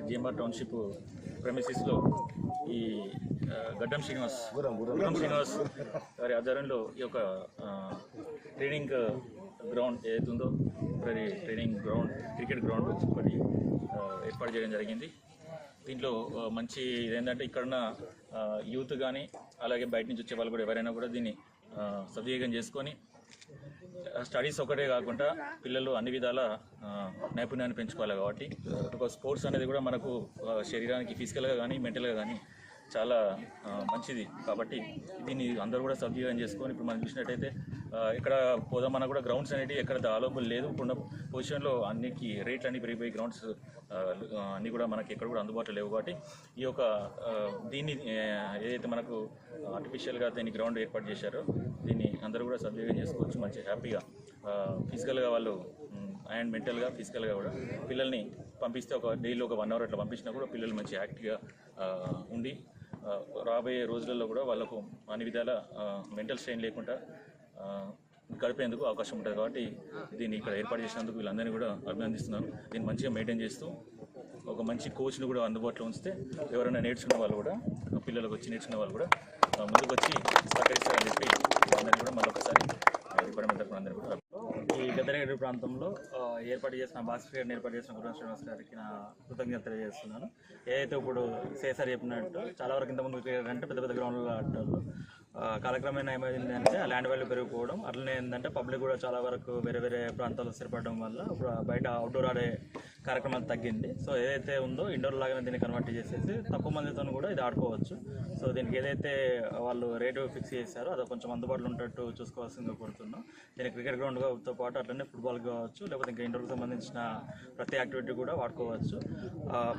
GMR township ప్రెమిసిస్లో ఈ గడ్డం శ్రీనివాస్ గుర్రం శ్రీనివాస్ గారి ఆధ్వర్యంలో ఈ యొక్క ట్రైనింగ్ గ్రౌండ్ ఏదైతుందో మరి ట్రైనింగ్ గ్రౌండ్ క్రికెట్ గ్రౌండ్ ఆ, ఏర్పాటు చేయడం జరిగింది. దీంట్లో మంచి ఏంటంటే ఇక్కడున్న యూత్ కానీ అలాగే బయట నుంచి వచ్చే వాళ్ళు కూడా ఎవరైనా కూడా దీన్ని సద్వినియోగం చేసుకొని స్టడీస్ ఒకటే కాకుండా పిల్లలు అన్ని విధాల నైపుణ్యాన్ని పెంచుకోవాలి కాబట్టి. ఒక స్పోర్ట్స్ అనేది కూడా మనకు శరీరానికి ఫిజికల్గా కానీ మెంటల్గా కానీ చాలా మంచిది. కాబట్టి దీన్ని అందరూ కూడా సద్వినియోగం చేసుకొని ఇప్పుడు మనం చూసినట్టయితే ఇక్కడ పోదామన్నా కూడా గ్రౌండ్స్ అనేవి ఎక్కడ అవైలబుల్ లేదు. ఇప్పుడున్న పొజిషన్లో అన్నికి రేట్లు అన్ని పెరిగిపోయి గ్రౌండ్స్ అన్నీ కూడా మనకి ఎక్కడ కూడా అందుబాటులో లేవు కాబట్టి ఈ యొక్క దీన్ని ఏదైతే మనకు ఆర్టిఫిషియల్గా దీన్ని గ్రౌండ్ ఏర్పాటు చేశారో దీన్ని అందరూ కూడా సద్వినియోగం చేసుకోవచ్చు మంచి హ్యాపీగా. ఫిజికల్గా వాళ్ళు అండ్ మెంటల్గా ఫిజికల్గా కూడా పిల్లల్ని పంపిస్తే ఒక డైలీ ఒక వన్ అవర్ అట్లా పంపించినా కూడా పిల్లలు మంచి యాక్టివ్గా ఉండి రాబోయే రోజులలో కూడా వాళ్ళకు అన్ని విధాల మెంటల్ స్ట్రెయిన్ లేకుండా గడిపేందుకు అవకాశం ఉంటుంది కాబట్టి దీన్ని ఇక్కడ ఏర్పాటు చేసినందుకు వీళ్ళందరినీ కూడా అభినందిస్తున్నాను. దీన్ని మంచిగా మెయింటైన్ చేస్తూ ఒక మంచి కోచ్ను కూడా అందుబాటులో ఉంచితే ఎవరైనా నేర్చుకున్న వాళ్ళు కూడా పిల్లలకు వచ్చి నేర్చుకున్న వాళ్ళు కూడా ముందుకు వచ్చి సహకరిస్తారని చెప్పి అందరినీ కూడా మరొకసారి డిపార్ట్మెంట్ తరఫున అందరినీ కూడా ఈ గద్దరగడ్డ ప్రాంతంలో ఏర్పాటు చేసిన భాస్కర్ గారిని ఏర్పాటు చేసిన గురం శ్రీనివాస్ గారికి నా కృతజ్ఞత తెలియజేస్తున్నాను. ఏదైతే ఇప్పుడు సేసారి చెప్పినట్టు చాలా వరకు ఇంతకుముందు క్రికెట్ అంటే పెద్ద పెద్ద గ్రౌండ్లో ఆడతారు కాలక్రమేణా ఏమైంది అంటే ల్యాండ్ వాల్యూ పెరిగిపోవడం అట్లనే ఏంటంటే పబ్లిక్ కూడా చాలా వరకు వేరే వేరే ప్రాంతాల్లో స్థిరపడడం వల్ల ఇప్పుడు బయట అవుట్డోర్ ఆడే కార్యక్రమాలు తగ్గింది. సో ఏదైతే ఉందో ఇండోర్ లాగానే దీన్ని కన్వర్ట్ చేసేసి తక్కువ మందితో కూడా ఇది ఆడుకోవచ్చు. సో దీనికి ఏదైతే వాళ్ళు రేటు ఫిక్స్ చేశారో అది కొంచెం అందుబాటులో ఉండేట్టు చూసుకోవాల్సిందిగా కోరుతున్నాం. దీనికి క్రికెట్ గ్రౌండ్తో పాటు అట్లనే ఫుట్బాల్ కావచ్చు లేకపోతే ఇంకా ఇండోర్కి సంబంధించిన ప్రతి యాక్టివిటీ కూడా వాడుకోవచ్చు.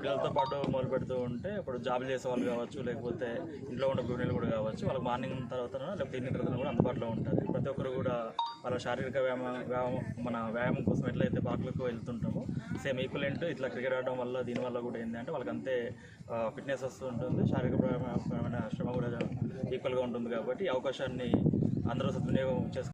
పిల్లలతో పాటు మొదలు పెడుతూ ఉంటే ఇప్పుడు జాబ్ చేసే వాళ్ళు కావచ్చు లేకపోతే ఇంట్లో ఉండే గృహిణులు కూడా కావచ్చు వాళ్ళకి మార్నింగ్ తర్వాత లేకపోతే ఈవినింగ్ తర్వాత కూడా అందుబాటులో ఉంటుంది ప్రతి ఒక్కరు కూడా వాళ్ళ శారీరక వ్యాయామం వ్యాయామం మన వ్యాయామం కోసం ఎట్లయితే పార్కులకు వెళ్తుంటామో సేమ్ ఈక్వలెంట్ ఇట్లా క్రికెట్ ఆడడం వల్ల దీనివల్ల కూడా ఏంటంటే వాళ్ళకి అంతే ఫిట్నెస్ వస్తూ ఉంటుంది శారీరకపరమైన శ్రమ కూడా ఈక్వల్గా ఉంటుంది కాబట్టి అవకాశాన్ని అందరూ సద్వినియోగం చేసుకో